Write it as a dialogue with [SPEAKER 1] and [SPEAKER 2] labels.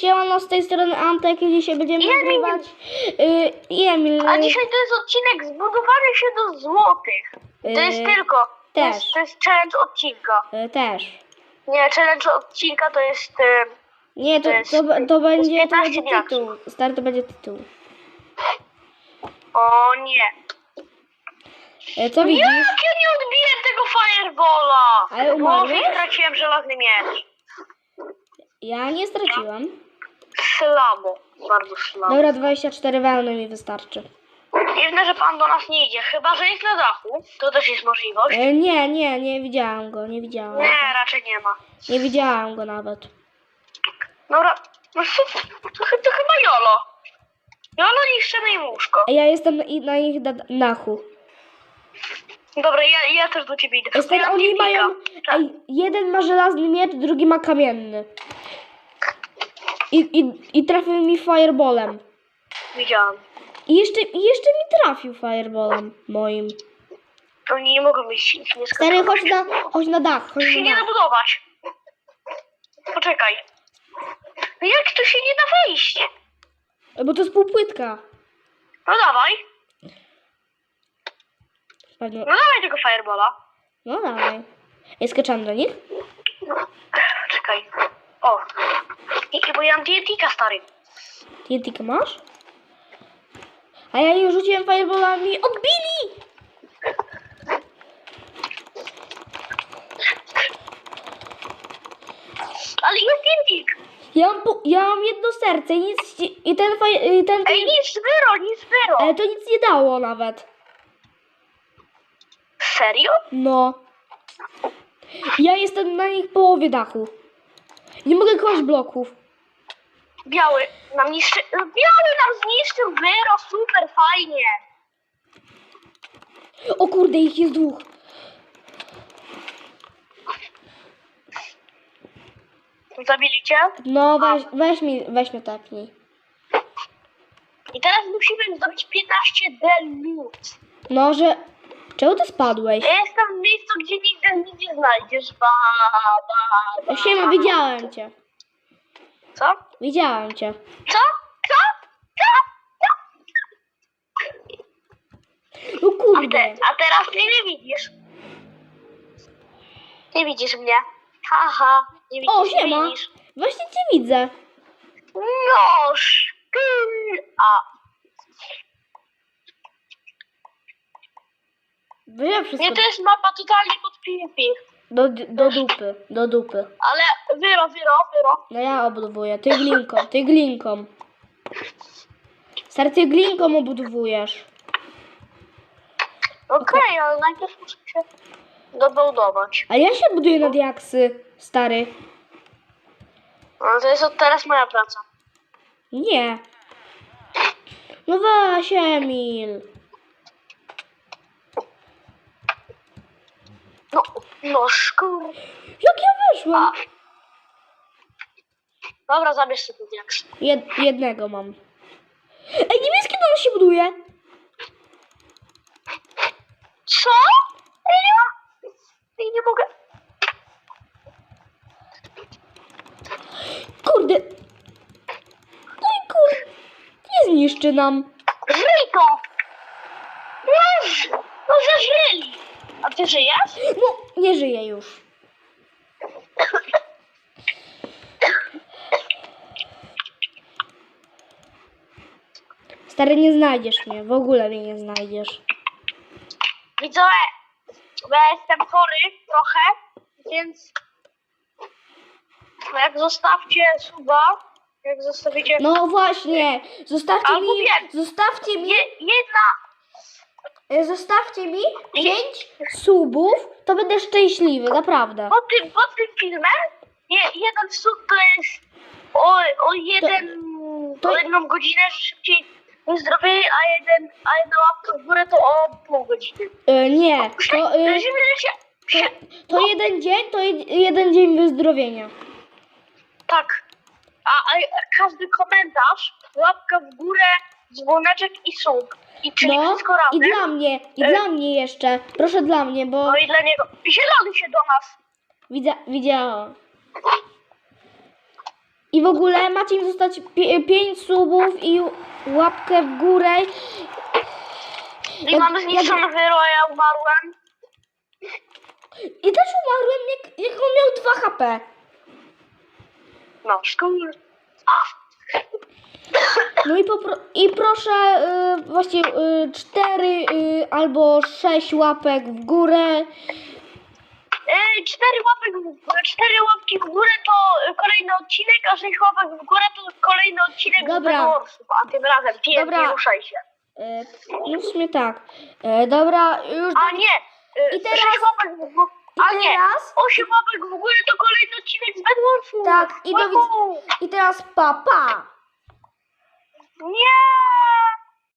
[SPEAKER 1] siemano z tej strony Antek i dzisiaj będziemy
[SPEAKER 2] Emil.
[SPEAKER 1] nagrywać y, Emil.
[SPEAKER 2] A dzisiaj to jest odcinek zbudowany się do złotych. To jest
[SPEAKER 1] Yy,
[SPEAKER 2] tylko. To
[SPEAKER 1] też.
[SPEAKER 2] jest, to jest challenge odcinka.
[SPEAKER 1] y, też.
[SPEAKER 2] Nie, challenge odcinka to jest. e,
[SPEAKER 1] Nie, to,
[SPEAKER 2] To jest-
[SPEAKER 1] to, to,
[SPEAKER 2] to
[SPEAKER 1] będzie,
[SPEAKER 2] jest
[SPEAKER 1] to
[SPEAKER 2] 15
[SPEAKER 1] będzie
[SPEAKER 2] dni
[SPEAKER 1] tytuł. Stary, to będzie tytuł.
[SPEAKER 2] O nie.
[SPEAKER 1] Y, co
[SPEAKER 2] Jak
[SPEAKER 1] widzisz?
[SPEAKER 2] ja nie odbiję tego firebola?
[SPEAKER 1] Ale umarłeś?
[SPEAKER 2] Straciłem żelazny miecz.
[SPEAKER 1] Ja nie straciłam.
[SPEAKER 2] Slabo. Bardzo slabo.
[SPEAKER 1] Dobra, 24 wełny mi wystarczy.
[SPEAKER 2] Dziwne, że pan do nas nie idzie. Chyba, że jest na dachu. To też jest możliwość.
[SPEAKER 1] Y, nie, nie, nie widziałam go, nie widziałam.
[SPEAKER 2] Nie, raczej nie ma.
[SPEAKER 1] Nie widziałam go nawet.
[SPEAKER 2] Dobra. No to, to, to chyba Jolo. Jolo niszczy na im łóżko.
[SPEAKER 1] Ja jestem na, i- na ich da- dachu.
[SPEAKER 2] Dobra, ja, ja też do ciebie idę. Ja
[SPEAKER 1] oni mają... Ej, jeden ma żelazny miecz, drugi ma kamienny. I, i, i trafił mi fireballem.
[SPEAKER 2] Widziałam.
[SPEAKER 1] I jeszcze, i jeszcze mi trafił fireballem moim.
[SPEAKER 2] Oni nie mogą mieć ich nie
[SPEAKER 1] Stary, chodź na, chodź na dach, chodź
[SPEAKER 2] się
[SPEAKER 1] na
[SPEAKER 2] nie da
[SPEAKER 1] dach.
[SPEAKER 2] budować. Poczekaj. No jak tu się nie da wejść?
[SPEAKER 1] Bo to jest półpłytka.
[SPEAKER 2] No dawaj.
[SPEAKER 1] Pewnie.
[SPEAKER 2] No dawaj tego firebola.
[SPEAKER 1] No dawaj. Ja skaczam do nich.
[SPEAKER 2] Czekaj. O. I, bo ja mam TNT-ka, stary.
[SPEAKER 1] TNT masz? A ja jej rzuciłem fireballami. Odbili!
[SPEAKER 2] Ale jest TNT.
[SPEAKER 1] Ja mam, ja mam jedno serce i nic... I ten. I ten,
[SPEAKER 2] Ej, nic wyro, nic wyro.
[SPEAKER 1] Ale to nic nie dało nawet.
[SPEAKER 2] Serio?
[SPEAKER 1] No. Ja jestem na ich połowie dachu. Nie mogę kłaść bloków.
[SPEAKER 2] Biały nam niszczy... Biały nam zniszczył wyro, super fajnie.
[SPEAKER 1] O kurde, ich jest dwóch.
[SPEAKER 2] Zabili cię?
[SPEAKER 1] No weź, weź mi, weź mnie tepnij.
[SPEAKER 2] I teraz musimy zdobyć 15 delut.
[SPEAKER 1] No, że... Czemu ty spadłeś?
[SPEAKER 2] Ja jestem miejscu, gdzie nigdy nic nie znajdziesz. Ba, ba, ba.
[SPEAKER 1] Siema, widziałem cię.
[SPEAKER 2] Co?
[SPEAKER 1] Widziałem cię.
[SPEAKER 2] Co? Co? Co? Co?
[SPEAKER 1] No
[SPEAKER 2] A,
[SPEAKER 1] kurde.
[SPEAKER 2] te, a teraz mnie nie widzisz. Nie widzisz mnie. Haha, nie widzisz,
[SPEAKER 1] O,
[SPEAKER 2] nie
[SPEAKER 1] siema.
[SPEAKER 2] widzisz.
[SPEAKER 1] Właśnie cię widzę.
[SPEAKER 2] No, szkyl. A,
[SPEAKER 1] Wiem wszystko.
[SPEAKER 2] nie, to jest mapa totalnie pod PvP.
[SPEAKER 1] Do, do dupy, do dupy.
[SPEAKER 2] Ale wyro, wyro, wyro.
[SPEAKER 1] No ja obudowuję. Ty glinką, ty glinką. Stary, ty glinką obudowujesz.
[SPEAKER 2] Okej, ale najpierw muszę się dobudować.
[SPEAKER 1] A ja się buduję na diaksy, stary.
[SPEAKER 2] No to jest od teraz moja praca.
[SPEAKER 1] Nie. No weź, Emil.
[SPEAKER 2] No, no szkur.
[SPEAKER 1] Jak ja wyszłam?
[SPEAKER 2] Dobra, zabierz sobie diaks.
[SPEAKER 1] Jed, jednego mam. Ej, niebieski dom się buduje.
[SPEAKER 2] Co? Ej, nie ma. Ej, nie mogę.
[SPEAKER 1] Kurde. No i kurde. Nie zniszczy nam.
[SPEAKER 2] Żyj to! Ż- no zażyli. A ty żyjesz?
[SPEAKER 1] No, nie żyje już. Stary, nie znajdziesz mnie. W ogóle mnie nie znajdziesz.
[SPEAKER 2] Widzowie, bo ja jestem chory trochę, więc jak zostawcie suba, jak zostawicie
[SPEAKER 1] No właśnie. Zostawcie
[SPEAKER 2] Albo
[SPEAKER 1] mi...
[SPEAKER 2] wiem.
[SPEAKER 1] Zostawcie mi...
[SPEAKER 2] je, jedna,
[SPEAKER 1] Zostawcie mi pięć subów, to będę szczęśliwy, naprawdę.
[SPEAKER 2] pod tym, pod tym filmem, je, jeden sub to jest o, o jeden,
[SPEAKER 1] to-
[SPEAKER 2] o jedną godzinę szybciej wyzdrowiej, a jeden, a jedna łapka w górę to o pół godziny.
[SPEAKER 1] E, nie, to, e, to, to jeden dzień, to jed- jeden dzień wyzdrowienia.
[SPEAKER 2] Tak. A, a każdy komentarz, łapka w górę, dzwoneczek i sub. I czyli
[SPEAKER 1] No
[SPEAKER 2] wszystko
[SPEAKER 1] i
[SPEAKER 2] razem.
[SPEAKER 1] dla mnie, i
[SPEAKER 2] E.
[SPEAKER 1] dla mnie jeszcze. Proszę dla mnie, bo
[SPEAKER 2] No i dla niego. Zielony się do nas.
[SPEAKER 1] widzę, widziałam. I w ogóle macie im zostać 5 subów i łapkę w górę.
[SPEAKER 2] I
[SPEAKER 1] Jak-
[SPEAKER 2] mamy zniszczony wyro, ja umarłem.
[SPEAKER 1] I też umarłem, jak, jak on miał 2 HP.
[SPEAKER 2] No, szkoły.
[SPEAKER 1] No i, i proszę y, właśnie 4 albo 6 łapek w górę.
[SPEAKER 2] Yy, cztery, łapek w, cztery łapki w górę to kolejny odcinek, a sześć łapek w górę to kolejny odcinek
[SPEAKER 1] Dobra.
[SPEAKER 2] z Bedwarsów, a tym razem pies,
[SPEAKER 1] Dobra.
[SPEAKER 2] nie ruszaj się.
[SPEAKER 1] Y, no w sumie tak. Y, dobra, już.
[SPEAKER 2] A nie, yy,
[SPEAKER 1] I teraz-
[SPEAKER 2] sześć łapek w górę, a
[SPEAKER 1] I
[SPEAKER 2] nie,
[SPEAKER 1] teraz?
[SPEAKER 2] osiem łapek w górę to kolejny odcinek z Bedwarsów.
[SPEAKER 1] Tak, i do! I teraz papa. Pa.
[SPEAKER 2] Nie!